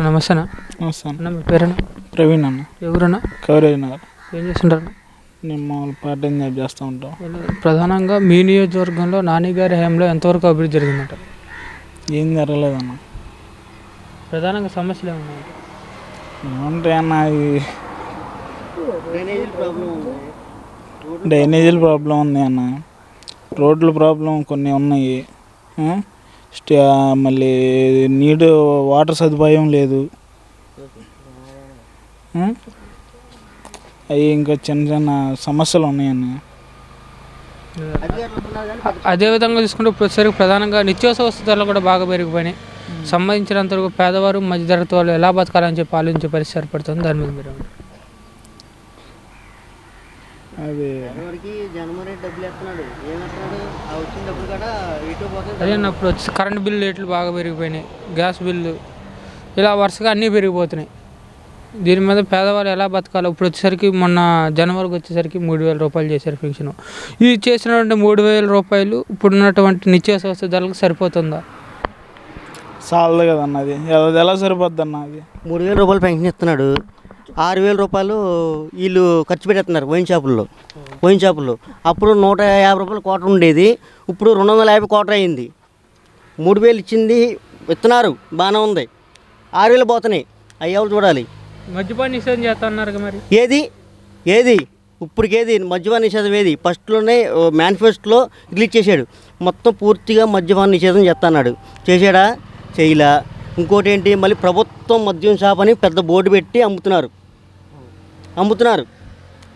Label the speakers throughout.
Speaker 1: నమస్తే అన్న.
Speaker 2: నమస్తే అన్న
Speaker 1: మీ పేరేనా
Speaker 2: ప్రవీణ్ అన్న.
Speaker 1: ఎవరన్నా?
Speaker 2: కవరేజ్ నగర్
Speaker 1: ఏం చేస్తుంటారు
Speaker 2: నేను మామూలు పార్ట్ టైం జాబ్ చేస్తూ ఉంటాం.
Speaker 1: ప్రధానంగా మీ నియోజకవర్గంలో నాని గారి హయాంలో ఎంతవరకు అభివృద్ధి జరిగిందంట?
Speaker 2: ఏం జరగలేదన్న.
Speaker 1: ప్రధానంగా సమస్యలు ఏమన్నాయి
Speaker 2: ఏమంటాయి అన్న డ్రైనేజీల ప్రాబ్లం ఉంది అన్న. రోడ్ల ప్రాబ్లం కొన్ని ఉన్నాయి? స్టే మళ్ళీ నీడు వాటర్ సదుపాయం లేదు? అవి ఇంకా చిన్న చిన్న సమస్యలు ఉన్నాయన్న
Speaker 1: అదేవిధంగా చూసుకుంటే ప్రతిసారి ప్రధానంగా నిత్యావసర వస్తు ధరలు కూడా బాగా పెరిగిపోయినాయి. సంబంధించినంత వరకు పేదవారు మధ్యతరగతి వాళ్ళు ఎలా బతకాలని చెప్పి ఆలోచించే పరిస్థితి ఏర్పడుతుంది. దాని మీద మీరు ఏమంటారు?
Speaker 2: అది
Speaker 3: ఎవరికి జనమని డబ్బులు ఎత్తున్నాడు ఏమెత్తున్నాడు ఆ వచ్చిన డబ్బులు కూడా ఇటు
Speaker 1: అదే. నా ఇప్పుడు వచ్చి కరెంట్ బిల్లు రేట్లు బాగా పెరిగిపోయినాయి. గ్యాస్ బిల్లు ఇలా వరుసగా అన్నీ పెరిగిపోతున్నాయి. దీని మీద పేదవాళ్ళు ఎలా బతకాలో ఇప్పుడు వచ్చేసరికి మొన్న జనవరికి వచ్చేసరికి మూడు వేల రూపాయలు చేశారు ఫిక్షన్ ఈ చేసినటువంటి మూడు వేల రూపాయలు ఇప్పుడున్నటువంటి నిత్యావసర ధరలకు సరిపోతుందా?
Speaker 2: చాలదు కదన్న అది. అది ఎలా సరిపోద్ది అన్న అది?
Speaker 3: మూడు వేల రూపాయలు పెన్షన్ ఇస్తున్నాడు. ఆరు వేల రూపాయలు వీళ్ళు ఖర్చు పెట్టేస్తున్నారు వైన్ షాపుల్లో. వైన్ షాపుల్లో. అప్పుడు నూట యాభై రూపాయలు కోట ఉండేది. ఇప్పుడు రెండు వందల యాభై కోట అయింది. మూడు వేలు ఇచ్చింది. ఇస్తున్నారు బాగానే ఉంది. ఆరు వేలు పోతున్నాయి. అవి ఎవరు చూడాలి?
Speaker 1: మద్యపాన నిషేధం చేస్తున్నారు మరి?
Speaker 3: ఏది? ఏది? ఇప్పటికేది మద్యపాన నిషేధం ఏది? ఫస్ట్లోనే మేనిఫెస్టోలో రిలీజ్ చేశాడు. మొత్తం పూర్తిగా మద్యపాన నిషేధం చేస్తున్నాడు. చేశాడా? చేయలా. ఇంకోటి ఏంటి? మళ్ళీ ప్రభుత్వం మద్యం షాప్ అని పెద్ద బోర్డు పెట్టి అమ్ముతున్నారు. అమ్ముతున్నారు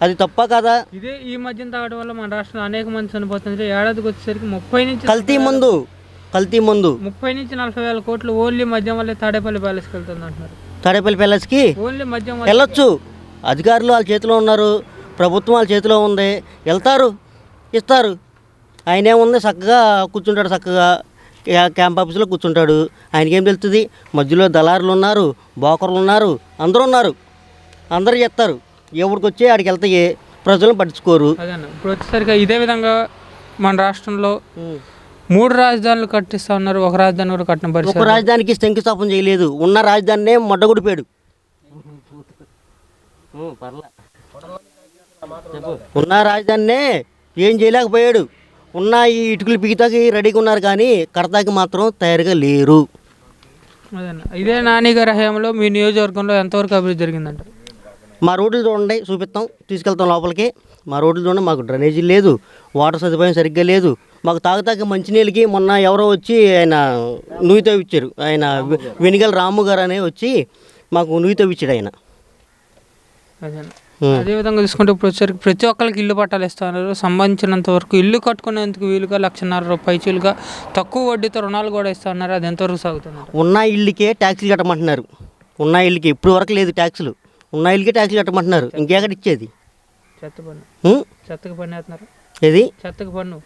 Speaker 3: అది తప్ప కదా?
Speaker 1: ఇదే ఈ మద్యం తాగడం వల్ల మన రాష్ట్రంలో అనేక మంది చనిపోతుంది ఏడాదికి వచ్చేసరికి ముప్పై నుంచి
Speaker 3: కల్తీ మందు కల్తీ మందు.
Speaker 1: ముప్పై నుంచి నలభై వేల కోట్లు ఓన్లీ మద్యం వల్లే తాడేపల్లి ప్యాలెస్కి వెళ్తుంది అంటున్నారు
Speaker 3: తాడేపల్లి ప్యాలెస్కి?
Speaker 1: ఓన్లీ మద్యం
Speaker 3: వెళ్ళొచ్చు. అధికారులు వాళ్ళ చేతిలో ఉన్నారు. ప్రభుత్వం వాళ్ళ చేతిలో ఉంది. వెళ్తారు. ఇస్తారు. ఆయన ఏముంది? చక్కగా కూర్చుంటాడు చక్కగా. క్యా- క్యాంప్ ఆఫీస్లో కూర్చుంటాడు. ఆయనకేం తెలుస్తుంది? మధ్యలో దళారులు ఉన్నారు బోకర్లు ఉన్నారు అందరూ ఉన్నారు. అందరూ చెప్తారు ఎవరికి వచ్చి ఆడికి వెళ్తాయి ప్రజలను పట్టించుకోరు.
Speaker 1: అదేన్న. ఇప్పుడు వచ్చేసరికి ఇదే విధంగా మన రాష్ట్రంలో మూడు రాజధానులు కట్టిస్తా ఉన్నారు. ఒక రాజధాని కూడా కట్టిన
Speaker 3: ఒక
Speaker 1: పరిస్థితి
Speaker 3: రాజధానికి శంకుస్థాపన చేయలేదు. ఉన్న రాజధానినే మొడ్డగొడిపాడు ఉన్న రాజధానినే ఏం చేయలేకపోయాడు. ఉన్న ఈ ఇటుకలు పిగితాకి రెడీగా ఉన్నారు కానీ కడతాకి మాత్రం తయారుగా లేరు.
Speaker 1: అదేన్న. ఇదే నాని గారి హయాంలో మీ నియోజకవర్గంలో ఎంతవరకు అభివృద్ధి జరిగిందంట?
Speaker 3: మా రోడ్లు చూడండి చూపిస్తాం. తీసుకెళ్తాం లోపలికి. మా రోడ్లు చూడండి మాకు డ్రైనేజీ లేదు. వాటర్ సదుపాయం సరిగ్గా లేదు. మాకు తాగుతాకి మంచినీళ్ళకి మొన్న ఎవరో వచ్చి ఆయన నూయి తవ్విచ్చారు ఆయన వెనిగల్ రాము గారు అనే వచ్చి మాకు నూయి తవ్విచ్చాడు ఆయన.
Speaker 1: అదేన్న
Speaker 3: ఉం.
Speaker 1: అదే విధంగా చూసుకుంటే ఇప్పుడు వచ్చేసరికి ప్రతి ఒక్కరికి ఇల్లు పట్టాలు ఇస్తున్నారు. సంబంధించినంత వరకు ఇల్లు కట్టుకునేందుకు వీలుగా లక్షన్నర రూపాయలుగా తక్కువ వడ్డీతో రుణాలు కూడా ఇస్తున్నారు. అది ఎంతవరకు సాగుతుంది?
Speaker 3: ఉన్న ఇల్లుకే ట్యాక్సీలు కట్టమంటున్నారు. ఉన్న ఇల్లుకి ఇప్పుడు వరకు లేదు ట్యాక్సులు. ఉన్న ఇల్లుకే ట్యాక్సీలు కట్టమంటున్నారు. ఇంకెక్కడ ఇచ్చేది
Speaker 1: చెత్త పన్ను? చెత్తకు పన్ను వేస్తున్నారు.
Speaker 3: ఏది?
Speaker 1: చెత్తకు పన్ను.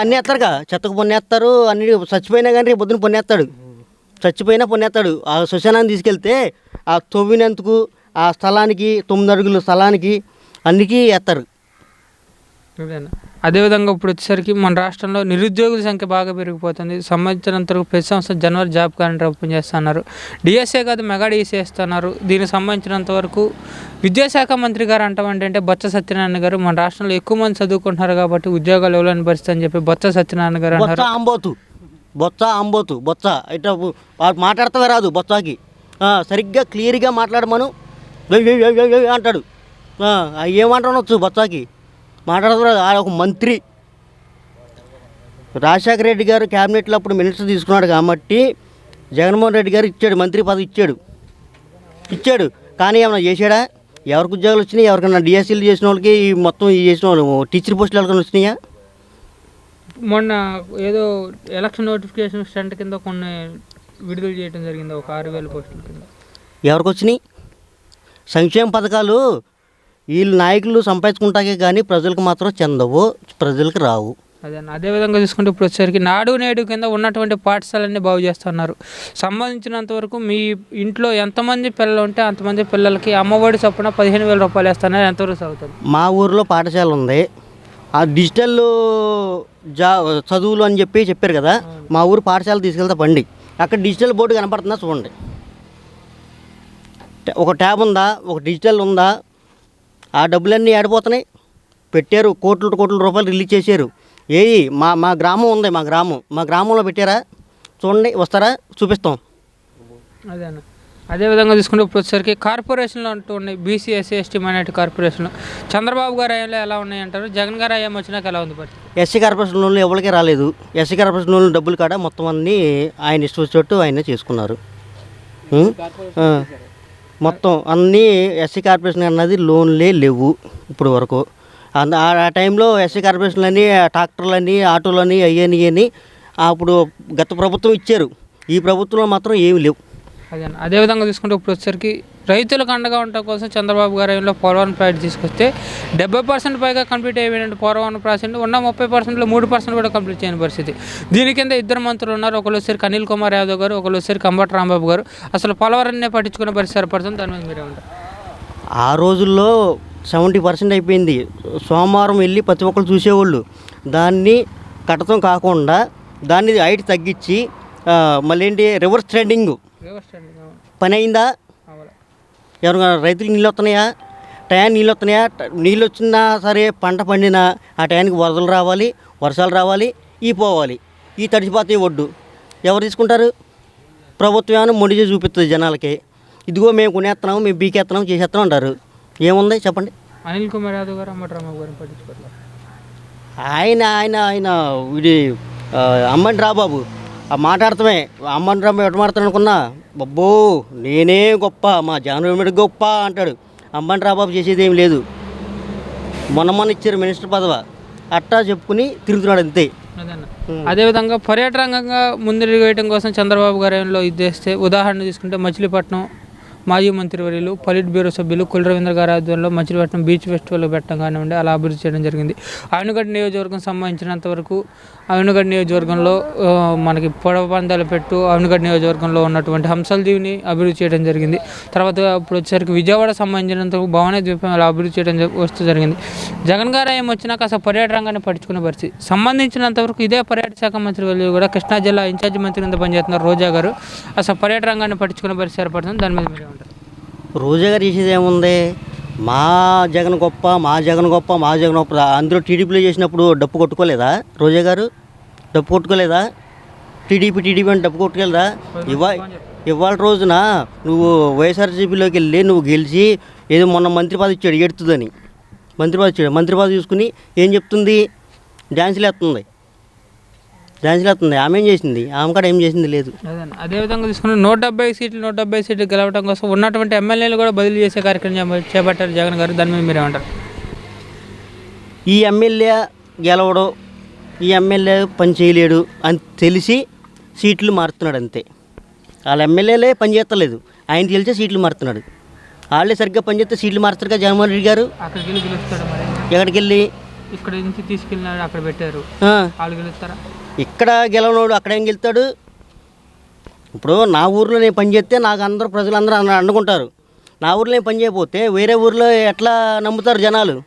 Speaker 3: అన్నీ వేస్తారుగా చెత్తకు పొన్నేస్తారు అన్ని చచ్చిపోయినా కానీ రేపు పొద్దున పొన్నేస్తాడు చచ్చిపోయినా పొన్నేస్తాడు ఆ శ్మశానాన్ని తీసుకెళ్తే ఆ తవ్వినందుకు ఆ స్థలానికి తొమ్మిది అడుగుల స్థలానికి అన్నికి వేస్తారు.
Speaker 1: అదేవిధంగా ఇప్పుడు వచ్చేసరికి మన రాష్ట్రంలో నిరుద్యోగుల సంఖ్య బాగా పెరిగిపోతుంది. సంబంధించినంత వరకు ప్రతి సంవత్సరం జనవరి జాబ్ క్యాలెండర్ ఓపెన్ చేస్తున్నారు. డిఎస్ఏ కాదు మెగా డిఎస్ఏ ఇస్తున్నారు దీనికి సంబంధించినంత వరకు విద్యాశాఖ మంత్రి గారు అంటామంటే అంటే బొత్స సత్యనారాయణ గారు మన రాష్ట్రంలో ఎక్కువ మంది చదువుకుంటున్నారు కాబట్టి ఉద్యోగాలు ఇవ్వలేని పరిస్థితి అని చెప్పి బొత్స సత్యనారాయణ గారు అంటారు
Speaker 3: అంబోతు బొత్స అంబోతు బొత్స. ఇట్లా మాట్లాడతావే రాదు బొత్సకి. సరిగ్గా క్లియర్గా మాట్లాడమను. అంటాడు. ఏమంటానొచ్చు బొత్సకి? మాట్లాడతాడు ఆయన ఒక మంత్రి. రాజశేఖర రెడ్డి గారు క్యాబినెట్లో అప్పుడు మినిస్టర్ తీసుకున్నాడు కాబట్టి జగన్మోహన్ రెడ్డి గారు ఇచ్చాడు మంత్రి పదవి ఇచ్చాడు. ఇచ్చాడు. కానీ ఏమైనా చేశాడా? ఎవరికి ఉద్యోగాలు వచ్చినాయి? ఎవరికైనా డిఎస్సీలు చేసిన వాళ్ళకి మొత్తం చేసిన వాళ్ళు టీచర్ పోస్టులు ఎవరికైనా వచ్చినాయా?
Speaker 1: మొన్న ఏదో ఎలక్షన్ నోటిఫికేషన్ స్టంట్ కింద కొన్ని విడుదల చేయడం జరిగింది ఒక ఆరు వేల పోస్టుల కింద.
Speaker 3: ఎవరికి వచ్చినాయి? సంక్షేమ పథకాలు వీళ్ళు నాయకులు సంపాదించుకుంటాకే కానీ ప్రజలకు మాత్రం చెందవు ప్రజలకు రావు.
Speaker 1: అదే. అదే విధంగా చూసుకుంటే ఇప్పుడు వచ్చేసరికి నాడు నేడు కింద ఉన్నటువంటి పాఠశాలన్నీ బాగు చేస్తున్నారు. సంబంధించినంత వరకు మీ ఇంట్లో ఎంతమంది పిల్లలు ఉంటే అంతమంది పిల్లలకి అమ్మఒడి చొప్పున పదిహేను వేల రూపాయలు వేస్తున్నారు. ఎంతవరకు సాగుతుంది?
Speaker 3: మా ఊరిలో పాఠశాల ఉంది. ఆ డిజిటల్ జా చదువులు అని చెప్పి చెప్పారు కదా మా ఊరు పాఠశాల తీసుకెళ్తే బండి. అక్కడ డిజిటల్ బోర్డు కనపడుతుందా చూడండి. ఒక ట్యాబ్ ఉందా? ఒక డిజిటల్ ఉందా? ఆ డబ్బులన్నీ ఆడిపోతున్నాయి. పెట్టారు కోట్ల కోట్ల రూపాయలు రిలీజ్ చేశారు. ఏయి మా మా గ్రామం ఉంది మా గ్రామం. మా గ్రామంలో పెట్టారా? చూడండి వస్తారా? చూపిస్తాం.
Speaker 1: అదే అన్న అదేవిధంగా చూసుకుంటే ఇప్పుడు వచ్చేసరికి కార్పొరేషన్లు అంటూ ఉన్నాయి. BC SC ST minority corporation Chandrababu garu అయ్యంలో ఎలా ఉన్నాయి అంటారు జగన్ గారు అయ్యాం వచ్చినాక ఎలా ఉంది పరిస్థితి?
Speaker 3: ఎస్సీ కార్పొరేషన్ లోన్లు ఎవరికి రాలేదు. ఎస్సీ కార్పొరేషన్ లోన్లు డబ్బులు కాడ మొత్తం అన్నీ ఆయన ఇష్టం వచ్చినట్టు ఆయన చేసుకున్నారు. మొత్తం అన్నీ ఎస్సీ కార్పొరేషన్ అన్నది లోన్లే లేవు ఇప్పుడు వరకు. ఆ టైంలో ఎస్సీ కార్పొరేషన్లని ట్రాక్టర్లని ఆటోలని అయ్యని అని అప్పుడు గత ప్రభుత్వం ఇచ్చారు. ఈ ప్రభుత్వంలో మాత్రం ఏమి లేవు.
Speaker 1: అదే అదేవిధంగా తీసుకుంటే ఇప్పుడు వచ్చేసరికి రైతులకు అండగా ఉండటం కోసం చంద్రబాబు గారు అయ్యంలో పోలవరం ప్రాజెక్ట్ తీసుకొస్తే డెబ్బై పర్సెంట్ పైగా కంప్లీట్ అయిపోయినట్టు పోలవరం ప్రాజెక్ట్ ఉన్న ముప్పై పర్సెంట్లో మూడు పర్సెంట్ కూడా కంప్లీట్ చేయని పరిస్థితి. దీని కింద ఇద్దరు మంత్రులు ఉన్నారు. ఒకరు వచ్చేసరికి అనిల్ కుమార్ యాదవ్ గారు ఒకరు వచ్చేసరికి అంబటి రాంబాబు గారు. అసలు పోలవరాన్నే పట్టించుకునే పరిస్థితి ఏర్పడుతుంది. దాని మీద మీరే ఉంటారు
Speaker 3: ఆ రోజుల్లో సెవెంటీ పర్సెంట్ అయిపోయింది. సోమవారం వెళ్ళి ప్రతి ఒక్కరు చూసేవాళ్ళు. దాన్ని కట్టడం కాకుండా దాన్ని హైట్ తగ్గించి మళ్ళీ ఏంటి రివర్స్ ట్రెండింగ్. పని అయిందా
Speaker 1: అవ్వాలి.
Speaker 3: ఎవరైనా రైతులకు నీళ్ళు వస్తున్నాయా? టయానికి నీళ్ళు వస్తున్నాయా? నీళ్ళు వచ్చినా సరే పంట పండినా ఆ టయానికి వరదలు రావాలి వర్షాలు రావాలి ఈ పోవాలి. ఈ తడిసిపోతాయి ఒడ్డు. ఎవరు తీసుకుంటారు? ప్రభుత్వం ఏమైనా మొండి చేసి చూపిస్తుంది జనాలకి. ఇదిగో మేము కొనేస్తున్నాము మేము బీకేస్తున్నాం చేసేస్తున్నాం అంటారు. ఏముంది చెప్పండి?
Speaker 1: అనిల్ కుమార్ యాదవ్ గారు అంబటి రాంబాబు గారిని పట్టించుకోవట్లేదు
Speaker 3: ఆయన ఆయన ఆయన ఇది ఆ, అమ్మని రాబాబు. ఆ మాట్లాడతామే అమ్మని రాబాబు ఎట్ట మాట్లాడతాను అనుకున్నా బబ్బో నేనే గొప్ప మా జానవేమిడి గొప్ప? అంటాడు. అమ్మని రాబాబు చేసేది ఏం లేదు. మొన్న మొన్న ఇచ్చారు మినిస్టర్ పదవ. అట్టా చెప్పుకుని తిరుగుతున్నాడు అంతే.
Speaker 1: అదన్న. అదేవిధంగా పర్యాటకంగా ముందడుగు వేయడం కోసం చంద్రబాబు గారిలో ఇది చేస్తే ఉదాహరణ తీసుకుంటే మచిలీపట్నం మాజీ మంత్రివర్యులు పొలిట్ బ్యూరో సభ్యులు కుల రవీంద్ర గారి ఆధ్వర్యంలో మచిలీపట్నం బీచ్ ఫెస్టివల్ పెట్టడం కానివ్వండి అలా అభివృద్ధి చేయడం జరిగింది. ఆయనగడ్డ నియోజకవర్గం సంబంధించినంత వరకు ఆయనగడ్డ నియోజకవర్గంలో మనకి పొడవ పందాలు పెట్టు ఆయనగడ్డ నియోజకవర్గంలో ఉన్నటువంటి హంసలదీవిని అభివృద్ధి చేయడం జరిగింది. తర్వాత ఇప్పుడు వచ్చేసరికి విజయవాడ సంబంధించినంత వరకు భవన ద్వీపం అలా అభివృద్ధి చేయడం వస్తూ జరిగింది. జగన్ గారు ఏం వచ్చినాక అసలు పర్యాటక రంగాన్ని పట్టించుకునే పరిస్థితి. సంబంధించినంత వరకు ఇదే పర్యాటక శాఖ మంత్రి వాళ్ళు కూడా కృష్ణా జిల్లా ఇన్ఛార్జ్ మంత్రి కింద పనిచేస్తున్నారు రోజా గారు. అసలు పర్యాటక రంగాన్ని పట్టించుకునే పరిస్థితి ఏర్పడుతుంది. దాని మీద మీరు
Speaker 3: రోజా గారు చేసేది ఏముంది? మా జగన్ గొప్ప మా జగన్ గొప్ప మా జగన్ గొప్ప. అందరూ టీడీపీలో చేసినప్పుడు డప్పు కొట్టుకోలేదా రోజా గారు? డప్పు కొట్టుకోలేదా? టీడీపీ టీడీపీ అని డప్పు కొట్టుకెళ్ళదా? ఇవా ఇవాళ రోజున నువ్వు వైఎస్ఆర్సీపీలోకి వెళ్ళి నువ్వు గెలిచి ఏదో మొన్న మంత్రి పదవి ఇచ్చాడు ఎడుతుందని మంత్రి పదవి ఇచ్చాడు. మంత్రి పదవి చూసుకుని ఏం చెప్తుంది? డ్యాన్సులు వేస్తుంది. డ్యాన్సులు వేస్తుంది ఆమె ఏం చేసింది? ఆమె కూడా ఏం చేసింది లేదు.
Speaker 1: అదేవిధంగా తీసుకుని నూట డెబ్బై సీట్లు నూట డెబ్బై సీట్లు గెలవడం కోసం ఉన్నటువంటి ఎమ్మెల్యేలు కూడా బదిలీ చేసే కార్యక్రమం చేప- చేపట్టారు జగన్ గారు. దాని మీద మీరు ఏమంటారు
Speaker 3: ఈ ఎమ్మెల్యే గెలవడం ఈ ఎమ్మెల్యే పని చేయలేడు అని తెలిసి సీట్లు మారుతున్నాడు అంతే. వాళ్ళ ఎమ్మెల్యేలే పని చేస్తలేదు. ఆయన తెలిసే సీట్లు మారుతున్నాడు. వాళ్ళే సరిగ్గా పని చేస్తే సీట్లు మారుతారుగా జగన్మోహన్ రెడ్డి గారు?
Speaker 1: అక్కడికి వెళ్ళి
Speaker 3: ఎక్కడికి వెళ్ళి
Speaker 1: ఇక్కడ నుంచి తీసుకెళ్ళినాడు అక్కడ పెట్టారు. వాళ్ళు గెలుస్తారా?
Speaker 3: ఇక్కడ గెలవనోడు అక్కడ ఏం గెలుతాడు? ఇప్పుడు నా ఊర్లో నేను పని చేస్తే నాకు అందరూ ప్రజలందరూ అన్న- అనుకుంటారు. నా ఊర్లో నేను పని చేయకపోతే వేరే ఊర్లో ఎట్లా నమ్ముతారు జనాలు?